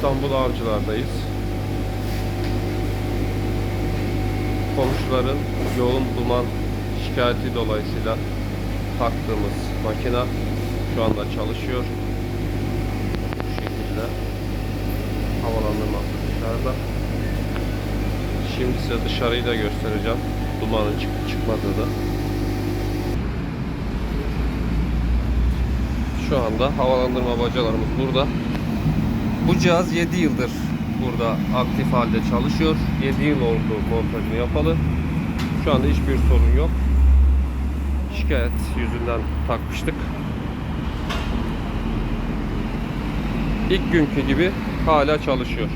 İstanbul Avcılar'dayız. Komşuların yoğun duman şikayeti dolayısıyla taktığımız makina şu anda çalışıyor. Bu şekilde havalandırması dışarıda. Şimdi size dışarıyı da göstereceğim. Dumanın çıkıp çıkmadığını. Şu anda havalandırma bacalarımız burada. Bu cihaz 7 yıldır burada aktif halde çalışıyor. 7 yıl oldu montajını yapalı. Şu anda hiçbir sorun yok. Şikayet yüzünden takmıştık. İlk günkü gibi hala çalışıyor.